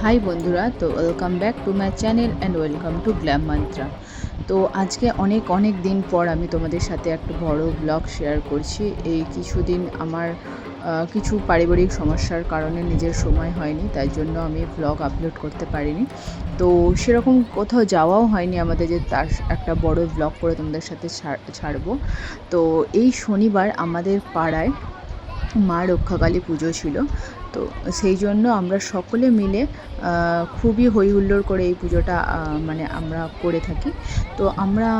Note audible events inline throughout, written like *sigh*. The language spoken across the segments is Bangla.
হাই বন্ধুরা, তো welcome back to my channel and welcome to Glam Mantra তো আজকে অনেক অনেক দিন পর আমি তোমাদের সাথে একটা বড় ব্লগ শেয়ার করছি। এই কিছুদিন আমার কিছু পারিবারিক সমস্যার কারণে নিজের সময় হয়নি, তাই জন্য আমি ব্লগ আপলোড করতে পারিনি। তো সেরকম কোথাও যাওয়াও হয়নি আমাদের যে তার একটা বড় ব্লগ করে তোমাদের সাথে ছাড়- ছাড়বো। তো এই শনিবার আমাদের পাড়ায় মা রক্ষাকালী পুজো ছিল। তো সেই জন্য আমরা সকলে মিলে খুবই হই হুল্লোড় করে এই পুজোটা মানে আমরা করে থাকি। তো আমরা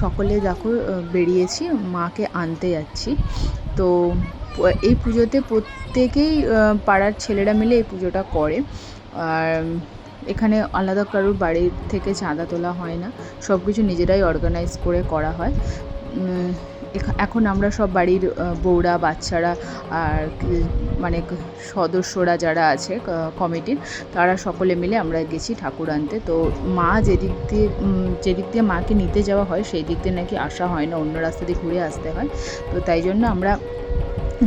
সকলে দেখো বেরিয়েছি, মাকে আনতে যাচ্ছি। তো এই পুজোতে প্রত্যেকেই পাড়ার ছেলেরা মিলে এই পুজোটা করে। আর এখানে আলাদা কারোর বাড়ির থেকে চাঁদা তোলা হয় না। সব কিছু নিজেরাই অর্গানাইজ করে করা হয়। এখন আমরা সব বাড়ির বউরা, বাচ্চারা আর মানে সদস্যরা যারা আছে কমিটির, তারা সকলে মিলে আমরা গেছি ঠাকুর আনতে। তো মা যেদিক দিয়ে যেদিক দিয়ে মাকে নিতে যাওয়া হয়, সেই দিক দিয়ে নাকি আসা হয় না, অন্য রাস্তা দিয়ে ঘুরে আসতে হয়। তো তাই জন্য আমরা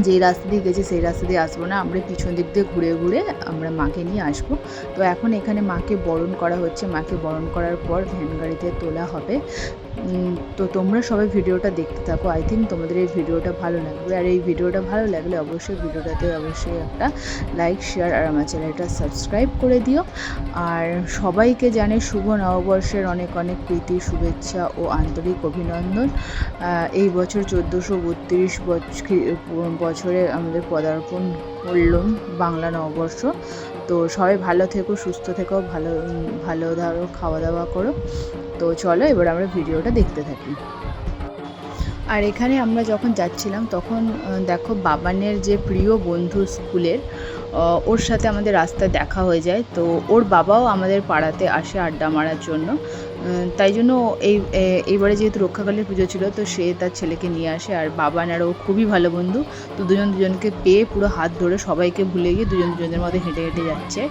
যেই রাস্তা দিয়ে গেছি, সেই রাস্তা দিয়ে আসব না। আমরা পিছন দিক দিয়ে ঘুরে ঘুরে আমরা মাকে নিয়ে আসব। তো এখন এখানে মাকে বরণ করা হচ্ছে। মাকে বরণ করার পর ভ্যান গাড়িতে তোলা হবে। তো তোমরা সবাই ভিডিওটা দেখতে থাকো। আই থিঙ্ক তোমাদের এই ভিডিওটা ভালো লাগবে। আর এই ভিডিওটা ভালো লাগলে অবশ্যই ভিডিওটাতে অবশ্যই একটা লাইক শেয়ার আর আমার চ্যানেলটা সাবস্ক্রাইব করে দিও। আর সবাইকে জানে শুভ নববর্ষের অনেক অনেক প্রীতি, শুভেচ্ছা ও আন্তরিক অভিনন্দন। এই বছর চোদ্দোশো বত্রিশ বছরে আমাদের পদার্পণ করলাম বাংলা নববর্ষ। তো সবাই ভালো থেকো, সুস্থ থেকো, ভালো ভালো ধরো খাওয়া দাওয়া করো। তো চলো এবার আমরা ভিডিওটা দেখতে থাকি। আর এখানে আমরা যখন যাচ্ছিলাম তখন দেখো বাবানের যে প্রিয় বন্ধু স্কুলের ওর সাথে আমাদের রাস্তায় দেখা হয়ে যায়। তো ওর বাবাও আমাদের পাড়াতে আসে আড্ডা মারার জন্য। তাই জন্য এই এইবারে যেহেতু রক্ষাকালীর পুজো ছিল, তো সে তার ছেলেকে নিয়ে আসে। আর বাবা আর ও খুবই ভালো বন্ধু। তো দুজন দুজনকে পেয়ে পুরো হাত ধরে সবাইকে ভুলে গিয়ে দুজন দুজনের মধ্যে হেঁটে হেঁটে যাচ্ছে।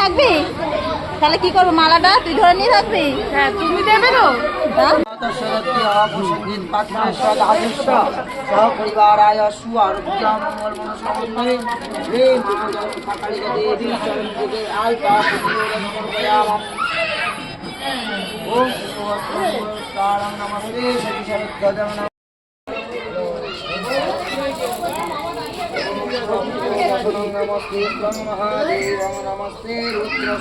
থাকবি তাহলে কি করব মালাটা তুই ধরে নিয়ে থাকবি হ্যাঁ তুমি দেবে তো সপরিবারায় সুমঙ্গল মনসমন্বয়ে হে মানব সকালে দেবী চরণ আলপা ओम नमस्कारं नमस्ते श्री शरद्गजम नमस्ते ब्रह्मदेवं नमस्ते रुद्र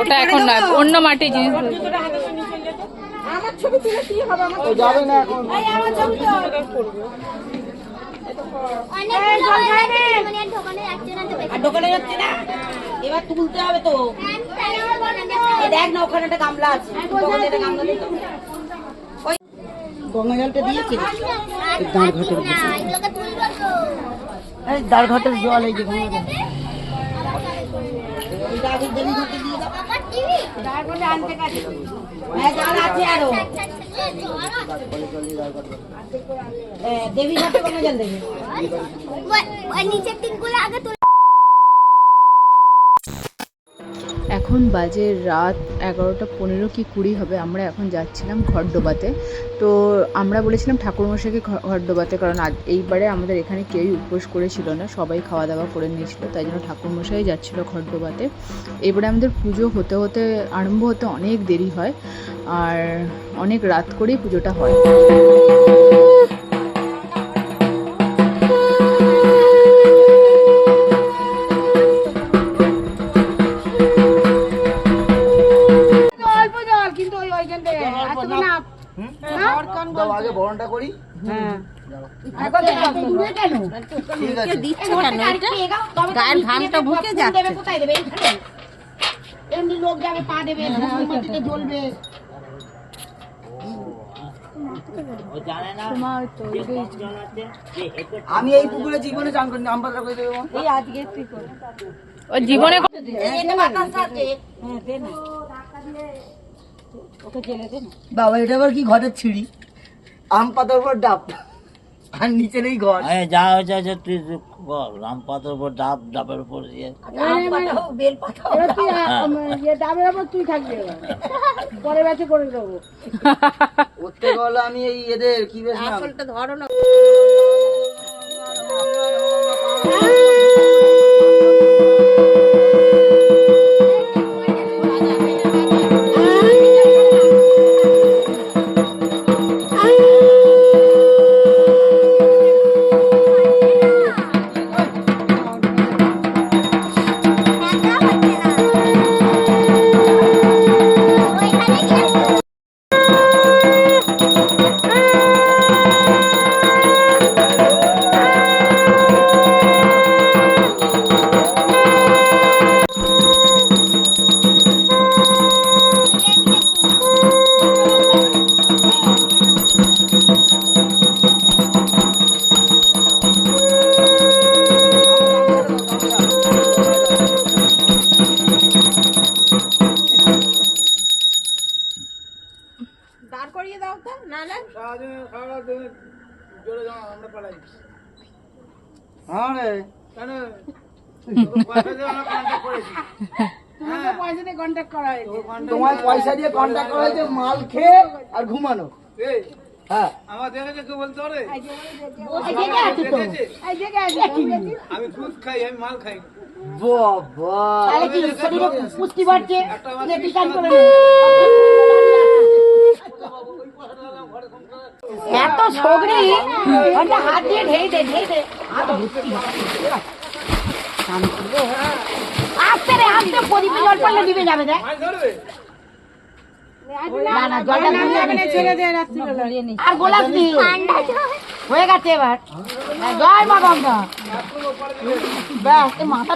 ওটা এখন নয় অন্য মাটির জিনিস আমার ছবি দিলে কি হবে আমার যাবে না এখন। এই আমার ছবি তো। অনেকগুলো গেছে, মানে আর দোকানে যাচ্ছে না? এবার তুলতে হবে তো। হ্যাঁ, দেখ না ওখানে একটা গামলা আছে। গঙ্গা জলটা দিয়েছি। দাঁড় ঘাটের জল এই যে গঙ্গা জল এইটা আগে দেবী ঘাটে দিয়ে দাও আমার টিভি? হ্যাঁ জল আছে এখন বাজে রাত এগারোটা পনেরো কি কুড়ি হবে, আমরা এখন যাচ্ছিলাম ঘরডোবাতে। তো আমরা বলেছিলাম ঠাকুরমশাইকে ঘরডোবাতে, কারণ এইবারে আমাদের এখানে কেউই উপোস করেছিল না, সবাই খাওয়া দাওয়া করে নিয়েছিল, তাই জন্য ঠাকুরমশাই যাচ্ছিল ঘরডোবাতে। এবারে আমাদের পুজো হতে হতে, আরম্ভ হতে অনেক দেরি হয়, আর অনেক রাত করেই পুজোটা হয়। গায়ের ঘামটা বুকে যাচ্ছে দেবে কোথায় দেবে? এইখানে এমনি লোক যাবে পা দেবে মোমবাতিতে জ্বলবে। আমি এই পুকুরে জীবনে চান করি দেবো। এই আজকে তুই কর। আছে। হ্যাঁ বাবা এটা আবার কি ঘরের ছিঁড়ি? আম পাতার উপর ডাব। আর নিচে নেই ঘর। আরে যা হয়েছে হয়েছে তুই বল রাম পাতার উপর ডাব ডাবের উপর ইয়ে। আম পাতা হোক বেল পাতা হোক এবার তুই ইয়ে ডাবের ওপর তুই থাকবি এবার। পরে ব্যাচে করে দেবো। ওর থেকে হলো আমি এই এদের কি বেশ নাম? আসলটা ধরো না। *laughs* হ্যাঁ রে। তোমাকে পয়সা দিয়ে কন্ট্যাক্ট করা হয়েছে। তোমার পয়সা দিয়ে কন্ট্যাক্ট করা হয়েছে মাল খেয়ে আর ঘুমানো। হ্যাঁ। আমি দুধ খাই আমি মাল খাই। বাবা। তাহলে কি শরীরে পুষ্টি বাড়ছে লেটিকান করে নে। এত সগড়ি ওটা হাত দিয়ে ঢেই দে ঢেই দে। হাত ভর্তি শান্তি রে। আস্তে রে আস্তে প্রদীপে জল পড়লে দিবে যাবে দেখ। মানে আর গোলাপ হয়ে গেছে এবার। জয় মা গঙ্গা। ব্যাস মাথা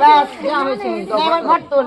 ব্যাস। এবার ঘর তোল।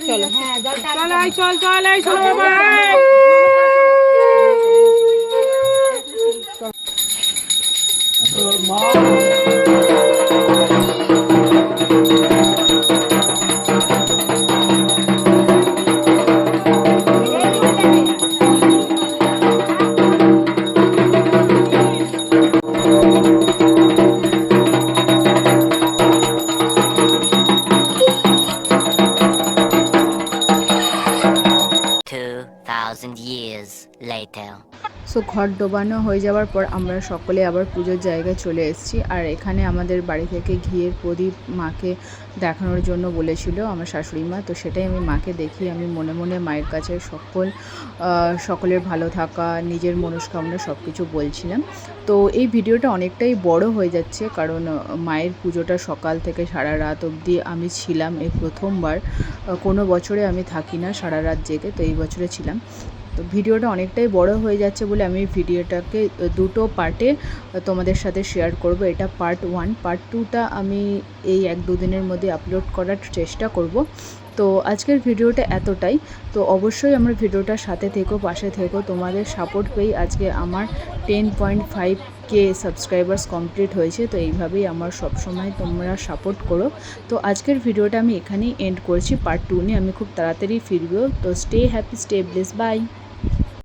চলো। চল আই চল চল আই চলো বাবা মা 2,000 years later. সো ঘর ডোবানো হয়ে যাওয়ার পর আমরা সকলে আবার পুজোর জায়গায় চলে এসেছি আর এখানে আমাদের বাড়ি থেকে ঘিয়ের প্রদীপ মাকে দেখানোর জন্য বলেছিল আমার শাশুড়ি মা। তো সেটাই আমি মাকে দেখি, আমি মনে মনে মায়ের কাছে সকল সকলের ভালো থাকা, নিজের মনস্কামনা সব কিছু বলছিলাম। তো এই ভিডিওটা অনেকটাই বড় হয়ে যাচ্ছে, কারণ মায়ের পুজোটা সকাল থেকে সারা রাত অবধি আমি ছিলাম এই প্রথমবার। কোনো বছরে আমি থাকি না সারা রাত জেগে, তো এই বছরে ছিলাম। তো ভিডিওটা অনেকটাই বড় হয়ে যাচ্ছে বলে আমি ভিডিওটাকে দুটো পার্টে তোমাদের সাথে শেয়ার করব। এটা পার্ট ওয়ান পার্ট টুটা আমি এই এক দুদিনের মধ্যে আপলোড করার চেষ্টা করব। তো আজকের ভিডিওটা এতটাই। তো অবশ্যই আমার ভিডিওটার সাথে থেকো, পাশে থেকো। তোমাদের সাপোর্ট পেয়েই আজকে আমার ten point five K subscribers complete হয়েছে। তো এইভাবেই আমার সবসময় তোমরা সাপোর্ট করো। তো আজকের ভিডিওটা আমি এখানেই এন্ড করছি। পার্ট টু নিয়ে আমি খুব তাড়াতাড়ি ফিরবো। তো stay happy stay blessed bye